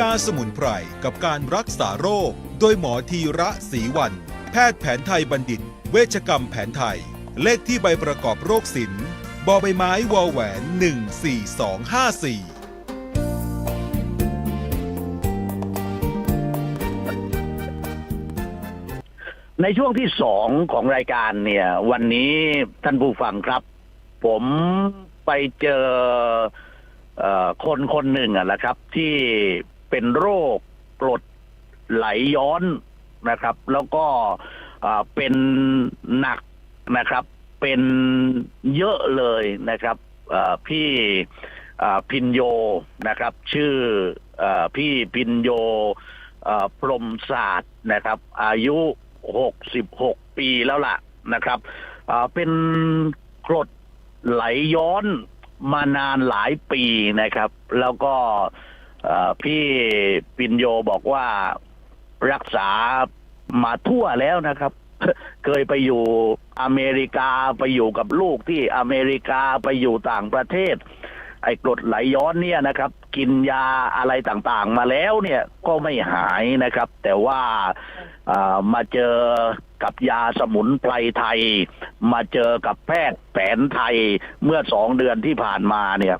ยาสมุนไพรกับการรักษาโรค โดยหมอทีระศรีวัน แพทย์แผนไทยบัณฑิต เวชกรรมแผนไทย เลขที่ใบประกอบโรคศิลป์บอใบไม้วอแหวน 14254ในช่วงที่สองของรายการเนี่ย วันนี้ท่านผู้ฟังครับ ผมไปเจอออคนคนหนึ่งอะนะครับ ที่ เป็นโรคกรดไหลย้อนนะครับ แล้วก็เป็นหนักนะครับ เป็นเยอะเลยนะครับพี่พินโยนะครับ ชื่ออพี่พินโยพรหมศาสตร์นะครับ อายุหกสิบหกปีแล้วล่ะนะครับเป็นกรดไหลย้อนมานานหลายปีนะครับ แล้วก็ พี่ปินโยบอกว่ารักษามาทั่วแล้วนะครับ เคยไปอยู่อเมริกาไปอยู่กับลูกที่อเมริกาไปอยู่ต่างประเทศ ไอ้กรดไหลย้อนเนี่ยนะครับ กินยาอะไรต่างๆ มาแล้วเนี่ยก็ไม่หายนะครับ แต่ว่าอ่ามาเจอกับยาสมุนไพรไทย มาเจอกับแพทย์แผนไทยเมื่อสองเดือนที่ผ่านมาเนี่ย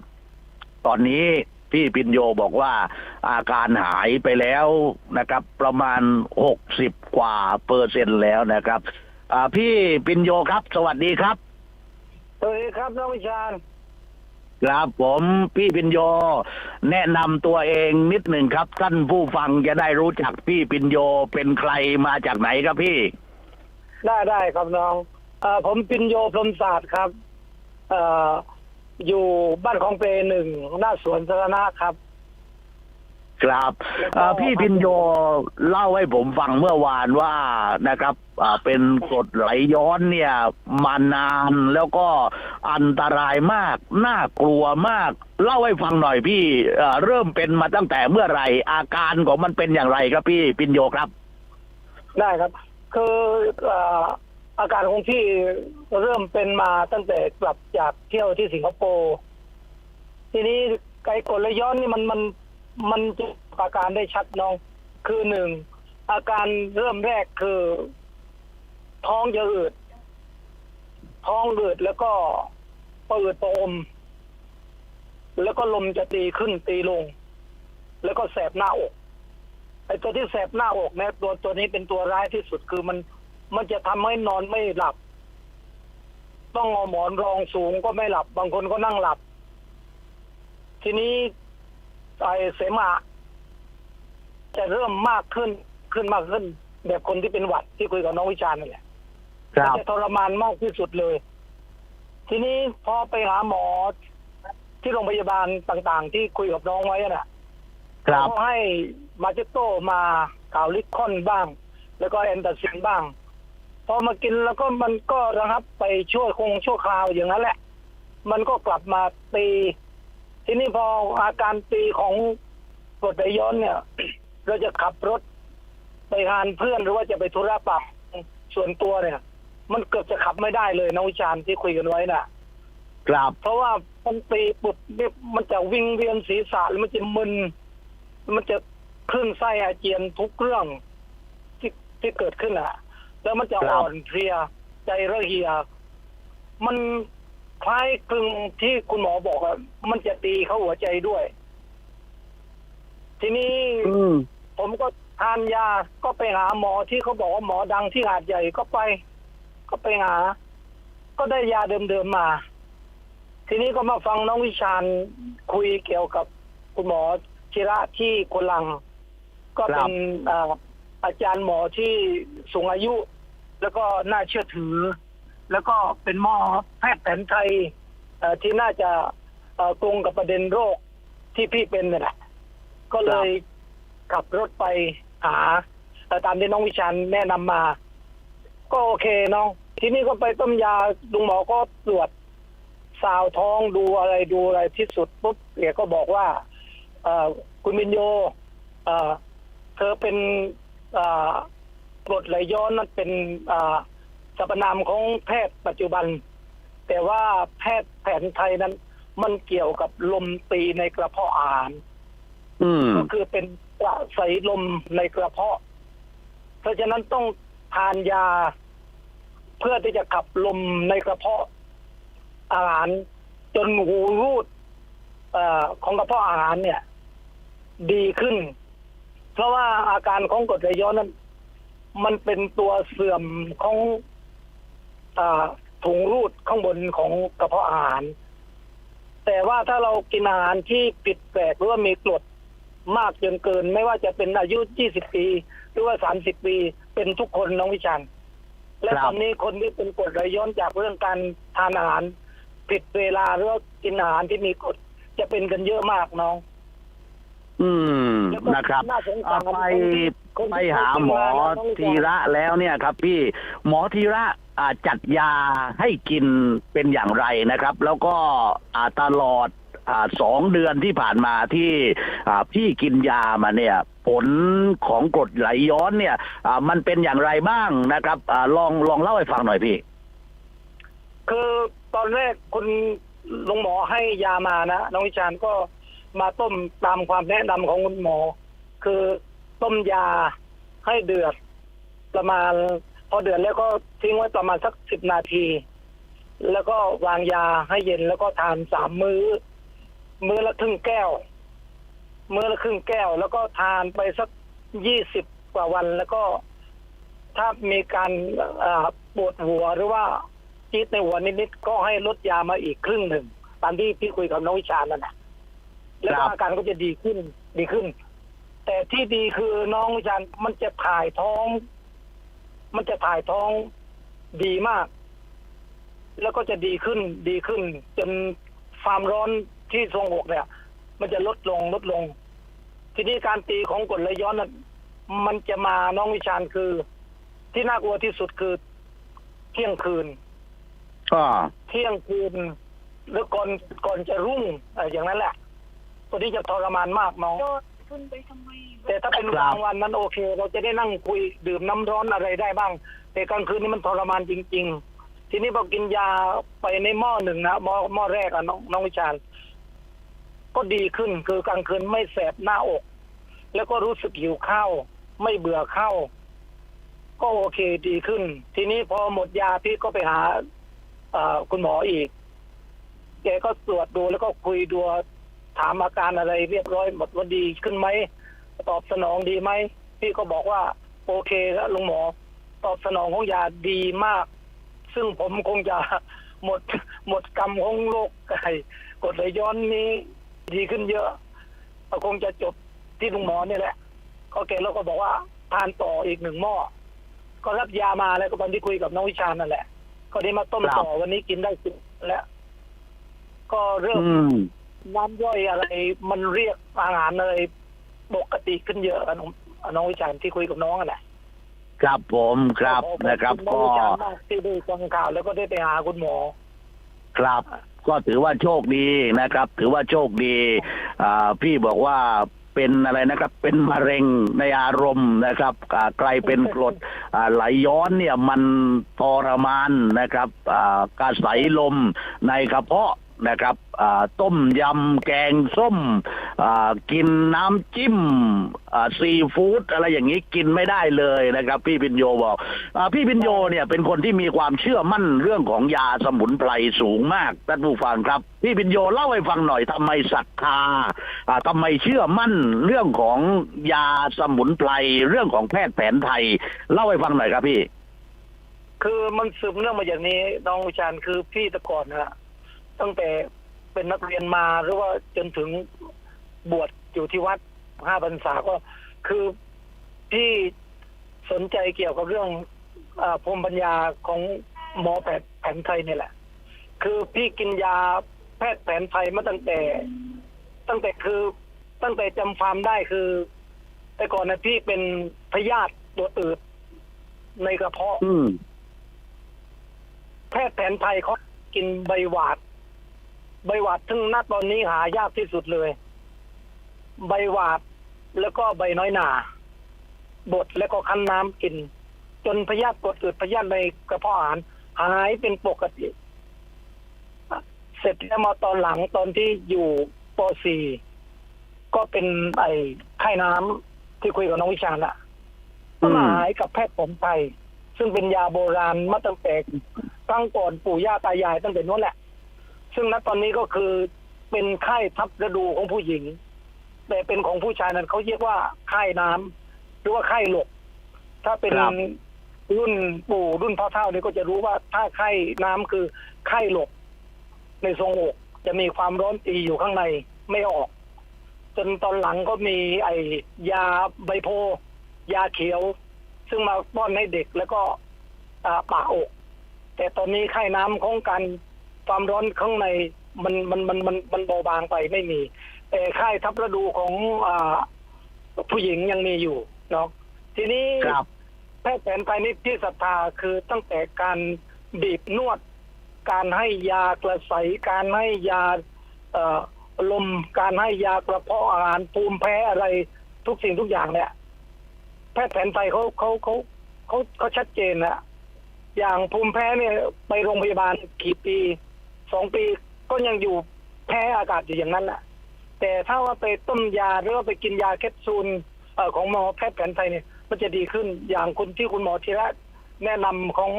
ตอนนี้ พี่ปินโยบอกว่าอาการหายไปแล้วนะครับ ประมาณหกสิบกว่าเปอร์เซ็นต์แล้วนะครับ อ่าพี่ปินโยครับ สวัสดีครับ สวัสดีครับน้องวิชาญครับผมพี่ปินโย แนะนำตัวเองนิดหนึ่งครับ ท่านผู้ฟังจะได้รู้จักพี่ปินโยเป็นใครมาจากไหนครับพี่ ได้ได้ครับน้องเออผมปินโยพรหมศาสตร์ครับ เอ่อ อยู่บ้านของเปรหนึ่งหน้าสวนสาธารณะครับ ครับเอ่อพี่พินโยเล่าให้ผมฟังเมื่อวานว่านะครับอ่าเป็นกรดไหลย้อนเนี่ย มานานแล้วก็อันตรายมาก น่ากลัวมาก เล่าให้ฟังหน่อยพี่เอ่อเริ่มเป็นมาตั้งแต่เมื่อไหร่ อาการของมันเป็นอย่างไรครับพี่พินโยครับ ได้ครับ คือเอ่อ อาการของพี่เริ่มเป็นมาตั้งแต่กลับจากเที่ยวที่สิงคโปร์ทีนี้ไอ้กดไหลย้อนนี่มันมันมันจะอาการได้ชัดน้อง คือหนึ่งอาการเริ่มแรกคือ ท้องจะอืด ท้องอืดแล้วก็ปืดปมแล้วก็ลมจะตีขึ้นตีลง แล้วก็แสบหน้าอกไอ้ตัวที่แสบหน้าอกเนี่ยตัวตัวนี้เป็นตัวร้ายที่สุดคือมัน มันจะทำให้นอนไม่หลับ ต้องเอาหมอนรองสูงก็ไม่หลับ บางคนก็นั่งหลับ ทีนี้ไอ้เสมหะจะเริ่มมากขึ้นขึ้นมากขึ้น แบบคนที่เป็นหวัดที่คุยกับน้องวิชาญนั่นแหละครับมันจะทรมานมากที่สุดเลย ทีนี้พอไปหาหมอที่โรงพยาบาลต่าง ๆ ที่คุยกับน้องไว้น่ะครับเขาให้มาเจโตมากาวลิคอนบ้าง แล้วก็แอนตาซินบ้าง พอมากินแล้วก็มันก็ระงับไปชั่วคงชั่วคราวอย่างนั้นแหละ มันก็กลับมาตี ทีนี้พออาการตีของกรดไหลย้อนเนี่ย เราจะขับรถไปงานเพื่อนหรือว่าจะไปธุระปะส่วนตัวเนี่ย มันเกือบจะขับไม่ได้เลยน้องวิชาญที่คุยกันไว้น่ะ ครับ เพราะว่ามันตีปุ๊บเนี่ยมันจะวิ่งเวียนศีรษะแล้วมันจะมึน มันจะคลื่นไส้อาเจียนทุกเรื่องที่ที่เกิดขึ้นอะ แล้วมันจะครับ อ่อนเพลียใจระเหีย มันคล้ายคลึงที่คุณหมอบอกอะมันจะตีเข้าหัวใจด้วย ทีนี้ อืม ผมก็ทานยาก็ไปหาหมอที่เขาบอกว่าหมอดังที่หาดใหญ่ก็ไป ก็ไปหา ก็ได้ยาเดิมๆมา ทีนี้ก็มาฟังน้องวิชาญคุยเกี่ยวกับคุณหมอชิระที่โกลัง ก็เป็นอ่าอาจารย์หมอที่สูงอายุ แล้วก็น่าเชื่อถือ แล้วก็เป็นหมอแพทย์แผนไทยที่น่าจะตรงกับประเด็นโรคที่พี่เป็นนี่แหละก็เลยขับรถไปหาตามที่น้องวิชาญแนะนำมา ก็โอเคน้อง ทีนี้ก็ไปต้มยาลุงหมอก็ตรวจสาวท้องดูอะไรดูอะไรที่สุดปุ๊บเอกก็บอกว่าเอคุณมินโยเอเธอเป็นเกรดไหลย้อนนั้นเป็นเอ่อสรรพนามของแพทย์ปัจจุบัน แต่ว่าแพทย์แผนไทยนั้น มันเกี่ยวกับลมตีในกระเพาะอาหารอืมก็คือเป็นประใสลมในกระเพาะ เพราะฉะนั้นต้องทานยา เพื่อที่จะขับลมในกระเพาะอาหาร จนหูรูดเออของกระเพาะอาหารเนี่ย ดีขึ้น เพราะว่าอาการของกรดไหลย้อนนั้น มันเป็นตัวเสื่อมของอาถุงรูดข้างบนของกระเพาะอาหาร แต่ว่าถ้าเรากินอาหารที่ผิดแปลกหรือว่ามีกรดมากจนเกิน ไม่ว่าจะเป็นอายุ 20 ปี หรือว่า 30 ปี เป็นทุกคนน้องวิชันและครับตอนนี้คนที่เป็นกรดไหลย้อนจากเรื่องการทานอาหารผิดเวลาหรือว่ากินอาหารที่มีกรดจะเป็นกันเยอะมากน้อง อืมแล้วก็นะครับน่าสงสารเอาไปคนที่ ไปหาหมอคนที่ทีระแล้วเนี่ยครับ พี่หมอทีระอ่าจัดยาให้กินเป็นอย่างไรนะครับ แล้วก็อ่าตลอดอ่าสองเดือนที่ผ่านมาที่อ่าพี่กินยามาเนี่ยผลของกรดไหลย้อนเนี่ยอ่ามันเป็นอย่างไรบ้างนะครับอาลองลองเล่าให้ฟังหน่อยพี่ คือตอนแรกคุณลุงหมอให้ยามานะน้องวิชาญก็มาต้มตามความแนะนำของคุณหมอ คือ ต้มยาให้เดือดประมาณ พอเดือดแล้วก็ทิ้งไว้ประมาณสักสิบนาที แล้วก็วางยาให้เย็นแล้วก็ทานสามมื้อ มื้อละครึ่งแก้ว มื้อละครึ่งแก้ว แล้วก็ทานไปสักยี่สิบกว่าวันแล้วก็ถ้ามีการอ่าปวดหัวหรือว่าจี๊ดในหัวนิดๆก็ให้ลดยามาอีกครึ่งหนึ่งตามที่พี่คุยกับน้องวิชานั่นแหละแล้วครัก็บอาการก็จะดีขึ้นดีขึ้น แต่ที่ดีคือน้องวิชามันจะถ่ายท้อง มันจะถ่ายท้องดีมาก แล้วก็จะดีขึ้นดีขึ้น จนความร้อนที่ทรวงอกเนี่ย มันจะลดลงลดลง ทีนี้การตีของกรดไหลย้อนน่ะมันจะมาน้องวิชาญคือ ที่น่ากลัวที่สุดคือเที่ยงคืนก็เที่ยงคืนหรือก่อนก่อนจะรุ่งเอ่ออย่างนั้นแหละตัวนี้จะทรมานมากน้อง โดดขึ้นไปทำไม แต่ถ้าเป็นกลางวันนั้นโอเค เราจะได้นั่งคุยดื่มน้ำร้อนอะไรได้บ้าง แต่กลางคืนนี่มันทรมานจริง ๆ ทีนี้พอกินยาไปในหม้อหนึ่งนะหม้อหม้อแรกอะน้องน้องวิชาญก็ดีขึ้นคือกลางคืนไม่แสบหน้าอก แล้วก็รู้สึกหิวข้าวไม่เบื่อข้าวก็โอเคดีขึ้น ทีนี้พอหมดยาพี่ก็ไปหาเอ่อคุณหมออีกแกก็ตรวจดูแล้วก็คุยดู ถามอาการอะไรเรียบร้อยหมดว่าดีขึ้นไหมตอบสนองดีไหมพี่ก็บอกว่า โอเคแล้วลุงหมอ ตอบสนองของยาดีมาก ซึ่งผมคงจะหมดหมดกรรมของโรคไก่กดไหลย้อนนี้ ดีขึ้นเยอะก็คงจะจบที่ลุงหมอนี่แหละก็แกแล้วก็บอกว่าทานต่ออีกหนึ่งหม้อก็รับยามาแล้วก็ตอนที่คุยกับน้องวิชานั่นแหละ ก็ได้มาต้มครับต่อวันนี้กินได้สิบแล้วก็เริ่มอืม น้ำย่อยอะไร มันเรียกอาหารอะไรปกติขึ้นเยอะอะน้องน้องวิชาญที่คุยกับน้องอะแหละครับผมครับขอนะครับณน้องก็วิชาญมากที่ได้ฟังข่าวแล้วก็ได้ไปหาคุณหมอ ครับ ก็ถือว่าโชคดีนะครับ ถือว่าโชคดีอ่าพี่บอกว่าเป็นอะไรนะครับ เป็นมะเร็งในอารมณ์นะครับอ่าไกลเป็นกรดอ่าไหลย้อนเนี่ยมันทรมานนะครับอ่ากระใสลมในกระเพาะ นะครับต้มยำแกงส้มกินน้ำจิ้มซีฟู้ดอะไรอย่างนี้กินไม่ได้เลยนะครับ พี่พินโยบอกอพี่พินโยเนี่ยเป็นคนที่มีความเชื่อมั่นเรื่องของยาสมุนไพรสูงมากท่านผู้ฟังครับ พี่พินโยเล่าให้ฟังหน่อยทำไมศรัทธาอ่าทำไมเชื่อมั่นเรื่องของยาสมุนไพรเรื่องของแพทย์แผนไทย เล่าให้ฟังหน่อยครับพี่ คือมันสืบเนื่องมาอย่างนี้น้องวิชาญคือพี่ตะก่อนนะ ตั้งแต่เป็นนักเรียนมาหรือว่าจนถึงบวชอยู่ที่วัดห้าพรรษาก็คือพี่สนใจเกี่ยวกับเรื่องอาภูมิปัญญาของหมอแพทย์แผนไทยเนี่ยแหละ คือพี่กินยาแพทย์แผนไทยมาตั้งแต่ ตั้งแต่คือตั้งแต่จำความได้คือ แต่ก่อนนะพี่เป็นพยาธิตัวอืดในกระเพาะอืมแพทย์แผนไทยเขากินใบหวาด ใบหวาดซึ่งณตอนนี้หายากที่สุดเลย ใบหวาดแล้วก็ใบน้อยหนาบดแล้วก็คั้นน้ำกิน จนพยาธิกดอืดพยาธิในกระเพาะอาหารหายเป็นปกติ เสร็จแล้วมาตอนหลังตอนที่อยู่ป .4 ก็เป็นไอ้ไข้น้ที่คุยกับน้องวิชาญอะก็มาหายกับแพทย์ผนไทยซึ่งเป็นยาโบราณมาตั้งแต่ตั้งก่อนปู่ย่าตายายตั้งแต่นู้นแหละ ซึ่งณตอนนี้ก็คือเป็นไข้ทับฤดูของผู้หญิง แต่เป็นของผู้ชายนั้นเขาเรียกว่าไข้น้ำหรือว่าไข้หลก ถ้าเป็นครับรุ่นปู่รุ่นพ่อเท่านี่ก็จะรู้ว่าถ้าไข้น้ำคือไข้หลก ในทรงอกจะมีความร้อนตีอยู่ข้างในไม่ออก จนตอนหลังก็มีไอยาใบโพธิ์ยาเขียว ซึ่งมาป้อนให้เด็กแล้วก็อ่าปากอก แต่ตอนนี้ไข้น้ำของการ ความร้อนข้างในมันมันมันมันมันเบาบางไปไม่มี แต่ไข้ทับฤดูของอ่าผู้หญิงยังมีอยู่เนาะทีนี้ครับแพทย์แผนไทยนี่ที่ศรัทธาคือตั้งแต่การบีบนวด การให้ยากระใสการให้ยาเอ่อลมการให้ยากระเพาะอาหารภูมิแพ้อะไรทุกสิ่งทุกอย่างเนี่ยแพทย์แผนไทยเขาเขาเขาเขาเขาชัดเจนนะอย่างภูมิแพ้เนี่ยไปโรงพยาบาลกี่ปี สองปีก็ยังอยู่แพ้อากาศอยู่อย่างนั้นแหละแต่ถ้าว่าไปต้มยาหรือว่าไปกินยาแคปซูลของหมอแพทย์แผนไทยเนี่ยมันจะดีขึ้นอย่างคุณที่คุณหมอธีระแนะนำของ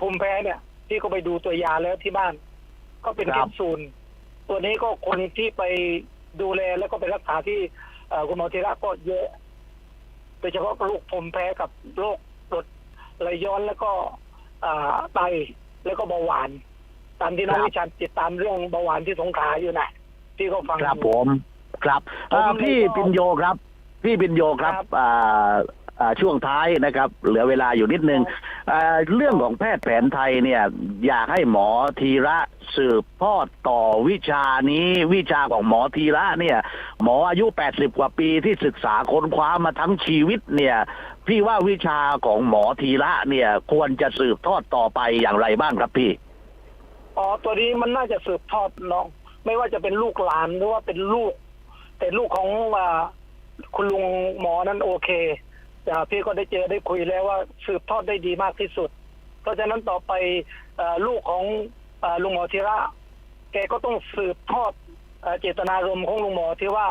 ภูมิแพ้เนี่ย ที่ก็ไปดูตัวยาแล้วที่บ้าน ก็เป็นแคปซูลตัวนี้ก็คนที่ไปดูแลแล้วก็ไปรักษาที่คุณหมอธีระก็เยอะโดยเฉพาะโรคภูมิแพ้กับโรคกรดไหลย้อนแล้วก็ไตแล้วก็เบาหวาน ตามที่น้องครับ วิชาญติดตามเรื่องเบาหวานที่สงขลาอยู่นะที่เขาฟัง ครับอยู่ผมครับเอ่อผมพี่ก็ปิญโยครับ พี่ปิญโยครับครับอ่าอ่าช่วงท้ายนะครับ เหลือเวลาอยู่นิดนึงอ่าเรื่องของแพทย์แผนไทยเนี่ย อยากให้หมอธีระสืบทอดต่อวิชานี้วิชาของหมอธีระเนี่ย หมออายุ 80 กว่าปีที่ศึกษาค้นคว้ามาทั้งชีวิตเนี่ย พี่ว่าวิชาของหมอธีระเนี่ย ควรจะสืบทอดต่อไปอย่างไรบ้างครับพี่ อ๋อตัวนี้มันน่าจะสืบทอดน้อง ไม่ว่าจะเป็นลูกหลานหรือว่าเป็นลูก แต่ลูกของอ่าคุณลุงหมอนั้นโอเคแต่พี่ก็ได้เจอได้คุยแล้วว่าสืบทอดได้ดีมากที่สุด เพราะฉะนั้นต่อไปอลูกของอลุงหมอธีระแกก็ต้องสืบทอดเอ่อเจตนารมณ์ของลุงหมอที่ว่า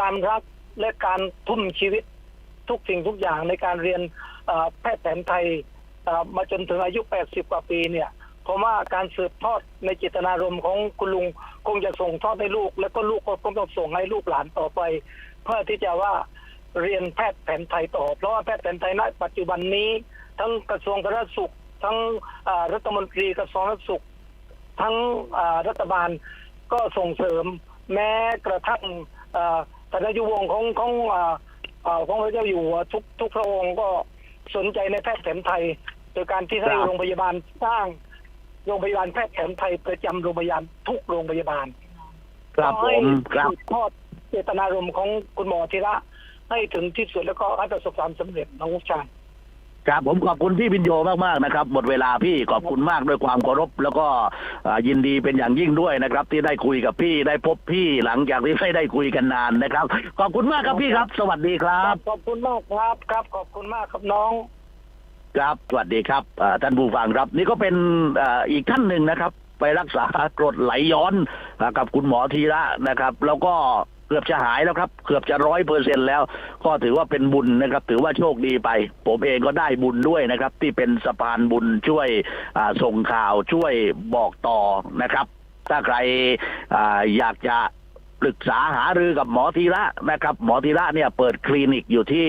การรักและการทุ่มชีวิตทุกสิ่งทุกอย่างในการเรียนแพทย์แผนไทยมาจนถึงอายุ 80 กว่าปีเนี่ย ผมว่าการสืบทอดในเจตนารมณ์ของคุณลุงคงจะส่งทอดให้ลูก แล้วก็ลูกก็คงต้องส่งให้ลูกหลานต่อไป เพื่อที่จะว่าเรียนแพทย์แผนไทยต่อ เพราะว่าแพทย์แผนไทยณปัจจุบันนี้ ทั้งกระทรวงสาธารณสุข ทั้งอ่ารัฐมนตรีกระทรวงสาธารณสุข ทั้งอ่ารัฐบาลก็ส่งเสริม แม้กระทั่งอ่าแต่ในยุวงศ์ของของอ่าอ่าของพระเจ้าอยู่หัวทุกทุกพระองค์ก็สนใจในแพทย์แผนไทย โดยการที่ให้ครับโรงพยาบาลสร้าง โรงพยาบาลแพทย์แผนไทยประจำโรงพยาบาลทุกโรงพยาบาลครับขอผให้มครับสืทอดเจตนารมณ์ของคุณหมอธีระให้ถึงที่สุดแล้วก็ให้ประสบความสำเร็จน้องวุฒิชัยครับผมขอบคุณพี่พินโยมากๆนะครับหมดเวลาพี่ขอบคุณมากด้วยความเคารพ แล้วก็อ่ายินดีเป็นอย่างยิ่งด้วยนะครับ ที่ได้คุยกับพี่ได้พบพี่หลังจากที่ไม่ได้คุยกันนานนะครับ ขอบคุณมากครับพี่ครับ สวัสดีครับ ขอบคุณมากครับครับ ขอบคุณมากครับน้อง ครับ สวัสดีครับท่านผู้ฟังครับ นี่ก็เป็นอีกท่านหนึ่งนะครับ ไปรักษากรดไหลย้อนกับคุณหมอธีระนะครับ แล้วก็เกือบจะหายแล้วครับ เกือบจะร้อยเปอร์เซ็นแล้ว ก็ถือว่าเป็นบุญนะครับ ถือว่าโชคดีไป ผมเองก็ได้บุญด้วยนะครับ ที่เป็นสะพานบุญช่วยส่งข่าวช่วยบอกต่อนะครับ ถ้าใครออยากจะปรึกษาหารือกับหมอธีระนะครับ หมอธีระเนี่ยเปิดคลินิกอยู่ที่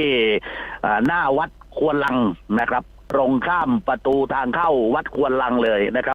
หน้าวัดควนลังนะครับ ตรงข้ามประตูทางเข้าวัดควนลังเลยนะครับ